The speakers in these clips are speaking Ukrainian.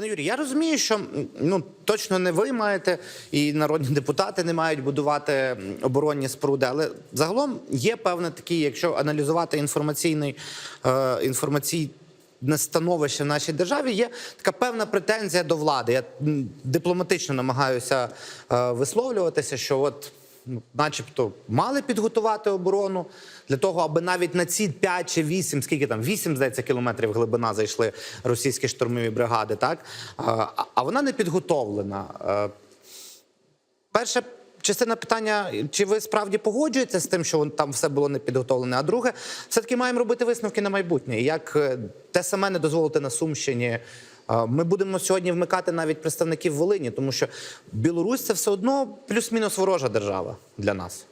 Пане Юрій, я розумію, що ну точно не ви маєте і народні депутати не мають будувати оборонні споруди, але загалом є певне такі, якщо аналізувати інформаційний е, інформаційне становище в нашій державі, є така певна претензія до влади. Я дипломатично намагаюся е, висловлюватися, що от. Ну, Начебто мали підготувати оборону для того, аби навіть на ці 5 чи 8, скільки там 8, здається, кілометрів глибина зайшли російські штурмові бригади, так а, вона не підготовлена. Е, Перша частина питання: чи ви справді погоджуєтеся з тим, що там все було не підготовлене? А друге, все-таки маємо робити висновки на майбутнє. Як е, те саме не дозволити на Сумщині? Ми будемо сьогодні вмикати навіть представників Волині, тому що Білорусь це все одно плюс-мінус ворожа держава для нас.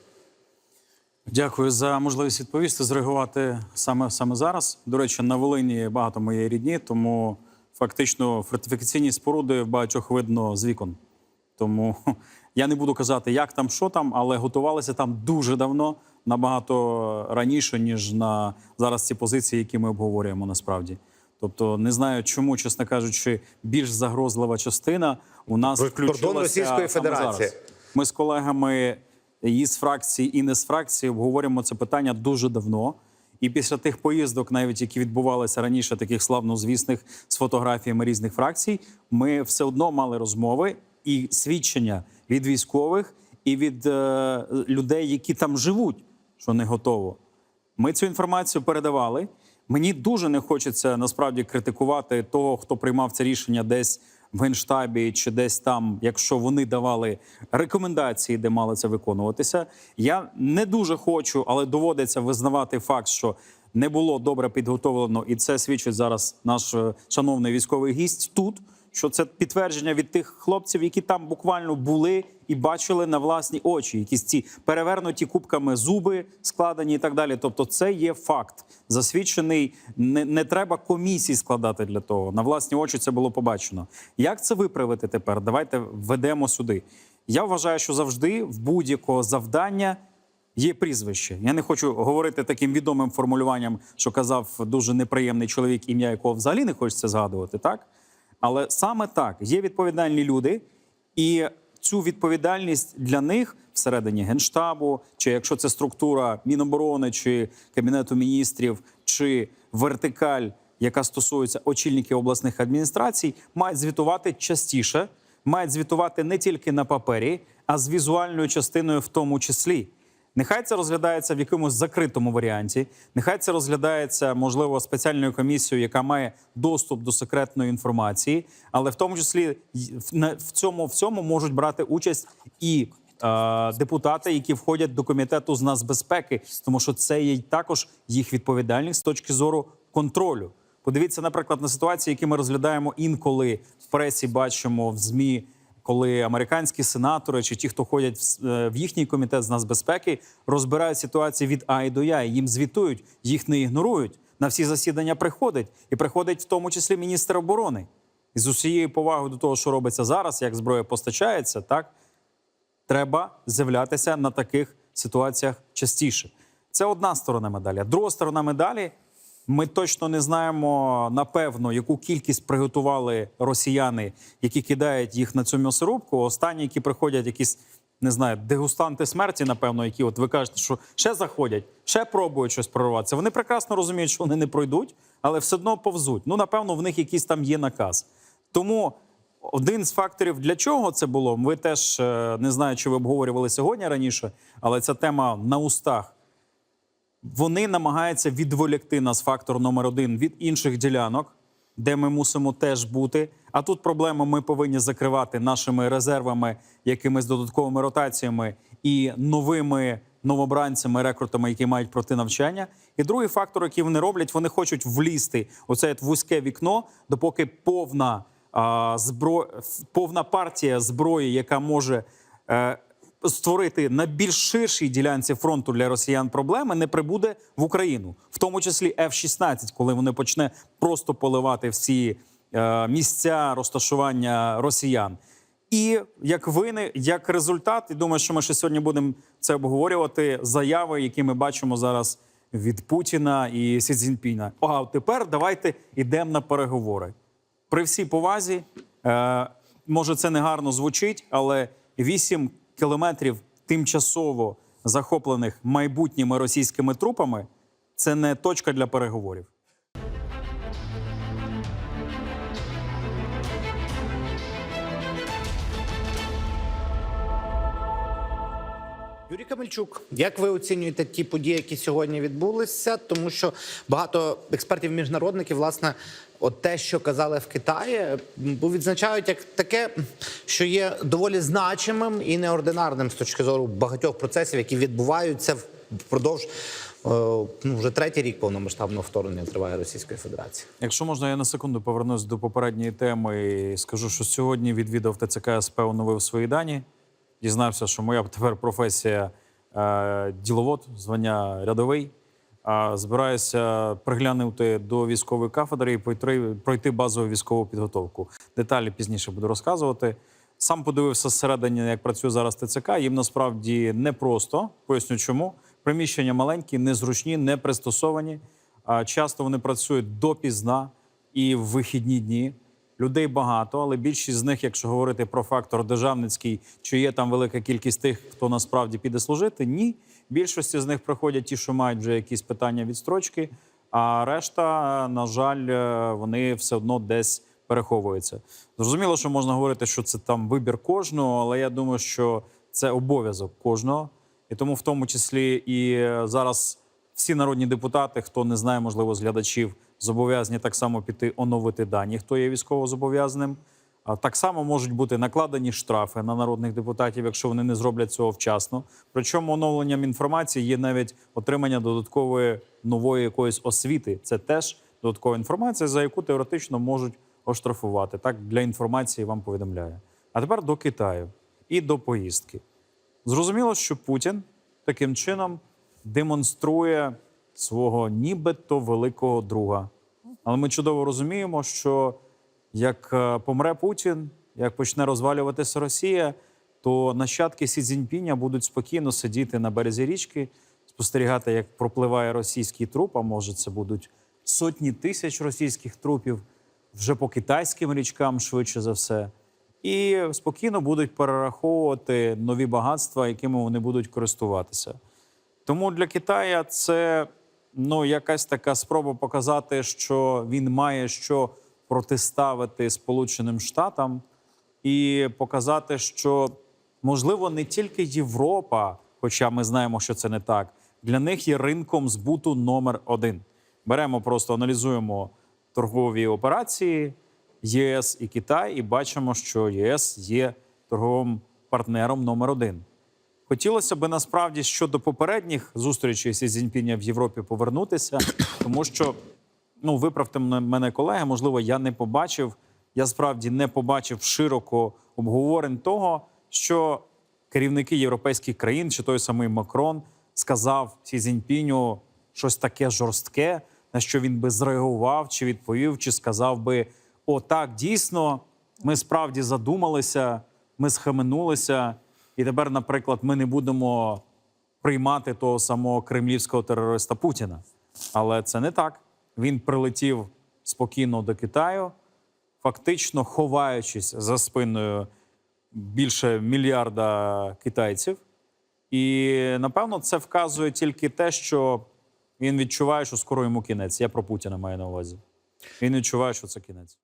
Дякую за можливість відповісти, зреагувати саме саме зараз. До речі, на Волині багато моєї рідні, тому фактично фортифікаційні споруди в багатьох видно з вікон. Тому я не буду казати, як там, що там, але готувалися там дуже давно, набагато раніше, ніж на зараз ці позиції, які ми обговорюємо насправді. Тобто не знаю, чому, чесно кажучи, більш загрозлива частина у нас Кордон включилася Російської Федерації. зараз. Ми з колегами і з фракції, і не з фракції обговорюємо це питання дуже давно. І після тих поїздок, навіть які відбувалися раніше, таких славнозвісних з фотографіями різних фракцій, ми все одно мали розмови і свідчення від військових і від е, людей, які там живуть, що не готово. Ми цю інформацію передавали. Мені дуже не хочеться насправді критикувати того, хто приймав це рішення десь в генштабі чи десь там, якщо вони давали рекомендації, де мало це виконуватися. Я не дуже хочу, але доводиться визнавати факт, що не було добре підготовлено, і це свідчить зараз наш е, шановний військовий гість тут. Що це підтвердження від тих хлопців, які там буквально були і бачили на власні очі, якісь ці перевернуті кубками зуби складені і так далі. Тобто, це є факт засвідчений. Не, не треба комісії складати для того. На власні очі це було побачено. Як це виправити тепер? Давайте введемо сюди. Я вважаю, що завжди в будь-якого завдання є прізвище. Я не хочу говорити таким відомим формулюванням, що казав дуже неприємний чоловік, ім'я якого взагалі не хочеться згадувати, так? Але саме так є відповідальні люди, і цю відповідальність для них всередині генштабу, чи якщо це структура Міноборони, чи Кабінету міністрів, чи вертикаль, яка стосується очільників обласних адміністрацій, мають звітувати частіше, мають звітувати не тільки на папері, а з візуальною частиною в тому числі. Нехай це розглядається в якомусь закритому варіанті. Нехай це розглядається, можливо, спеціальною комісією, яка має доступ до секретної інформації, але в тому числі в цьому, в цьому можуть брати участь і е, депутати, які входять до комітету з нацбезпеки, тому що це є також їх відповідальність з точки зору контролю. Подивіться, наприклад, на ситуації, які ми розглядаємо інколи в пресі, бачимо в змі коли американські сенатори чи ті, хто ходять в, е, в їхній комітет з нацбезпеки, розбирають ситуацію від А і до Я, і їм звітують, їх не ігнорують. На всі засідання приходить, і приходить в тому числі міністр оборони. І з усією повагою до того, що робиться зараз, як зброя постачається, так треба з'являтися на таких ситуаціях частіше. Це одна сторона медалі. Друга сторона медалі. Ми точно не знаємо напевно, яку кількість приготували росіяни, які кидають їх на цю м'ясорубку. Останні, які приходять, якісь не знаю, дегустанти смерті, напевно, які от ви кажете, що ще заходять, ще пробують щось прорватися. Вони прекрасно розуміють, що вони не пройдуть, але все одно повзуть. Ну, напевно, в них якийсь там є наказ. Тому один з факторів, для чого це було, ви теж е, не знаю, чи ви обговорювали сьогодні раніше, але ця тема на устах. Вони намагаються відволікти нас фактор номер один від інших ділянок, де ми мусимо теж бути. А тут проблема ми повинні закривати нашими резервами, якимись додатковими ротаціями і новими новобранцями, рекрутами, які мають пройти навчання. І другий фактор, який вони роблять, вони хочуть влізти у це вузьке вікно, допоки повна а, збро... повна партія зброї, яка може. Створити на більш ширшій ділянці фронту для росіян проблеми не прибуде в Україну, в тому числі F-16, коли вони почне просто поливати всі е, місця розташування росіян. І як вини, як результат, і думаю, що ми ще сьогодні будемо це обговорювати. Заяви, які ми бачимо зараз від Путіна і Сі Цзіньпіна. А тепер давайте йдемо на переговори. При всій повазі, е, може, це не гарно звучить, але 8 кілометрів тимчасово захоплених майбутніми російськими трупами це не точка для переговорів. Юрій Камельчук, як ви оцінюєте ті події, які сьогодні відбулися? Тому що багато експертів міжнародників, власне, от те, що казали в Китаї, відзначають як таке, що є доволі значимим і неординарним з точки зору багатьох процесів, які відбуваються впродовж е, ну, вже третій рік повномасштабного вторгнення триває Російської Федерації. Якщо можна, я на секунду повернусь до попередньої теми і скажу, що сьогодні відвідав ТЦК СП, оновив свої дані. Дізнався, що моя тепер професія е, діловод, звання рядовий. А збираюся приглянути до військової кафедри і пройти, базову військову підготовку. Деталі пізніше буду розказувати. Сам подивився зсередині, як працює зараз ТЦК. Їм насправді непросто. Поясню, чому приміщення маленькі, незручні, не пристосовані. Часто вони працюють допізна і в вихідні дні. Людей багато, але більшість з них, якщо говорити про фактор державницький, чи є там велика кількість тих, хто насправді піде служити, ні. Більшості з них приходять ті, що мають вже якісь питання відстрочки, а решта, на жаль, е, вони все одно десь переховуються. Зрозуміло, що можна говорити, що це там вибір кожного, але я думаю, що це обов'язок кожного. І тому, в тому числі, і е, зараз всі народні депутати, хто не знає, можливо, з глядачів, зобов'язані так само піти оновити дані, хто є військовозобов'язаним. Так само можуть бути накладені штрафи на народних депутатів, якщо вони не зроблять цього вчасно. Причому оновленням інформації є навіть отримання додаткової нової якоїсь освіти. Це теж додаткова інформація, за яку теоретично можуть оштрафувати. Так для інформації вам повідомляю. А тепер до Китаю і до поїздки. Зрозуміло, що Путін таким чином демонструє свого нібито великого друга. Але ми чудово розуміємо, що як е, помре Путін, як почне розвалюватися Росія, то нащадки Сі Цзіньпіня будуть спокійно сидіти на березі річки, спостерігати, як пропливає російський труп. А може, це будуть сотні тисяч російських трупів вже по китайським річкам, швидше за все, і спокійно будуть перераховувати нові багатства, якими вони будуть користуватися. Тому для Китая це ну, якась така спроба показати, що він має що протиставити Сполученим Штатам, і показати, що можливо не тільки Європа, хоча ми знаємо, що це не так, для них є ринком збуту номер один. Беремо, просто аналізуємо торгові операції ЄС і Китай, і бачимо, що ЄС є торговим партнером номер один. Хотілося б насправді щодо попередніх зустрічей Сі Цзіньпіня в Європі повернутися, тому що ну виправте мене колеги, можливо, я не побачив. Я справді не побачив широко обговорень того, що керівники європейських країн, чи той самий Макрон, сказав Сі Цзіньпіню щось таке жорстке, на що він би зреагував, чи відповів, чи сказав би: О, так, дійсно, ми справді задумалися, ми схаменулися, і тепер, наприклад, ми не будемо приймати того самого кремлівського терориста Путіна. Але це не так. Він прилетів спокійно до Китаю, фактично ховаючись за спиною більше мільярда китайців. І напевно це вказує тільки те, що він відчуває, що скоро йому кінець. Я про Путіна маю на увазі. Він відчуває, що це кінець.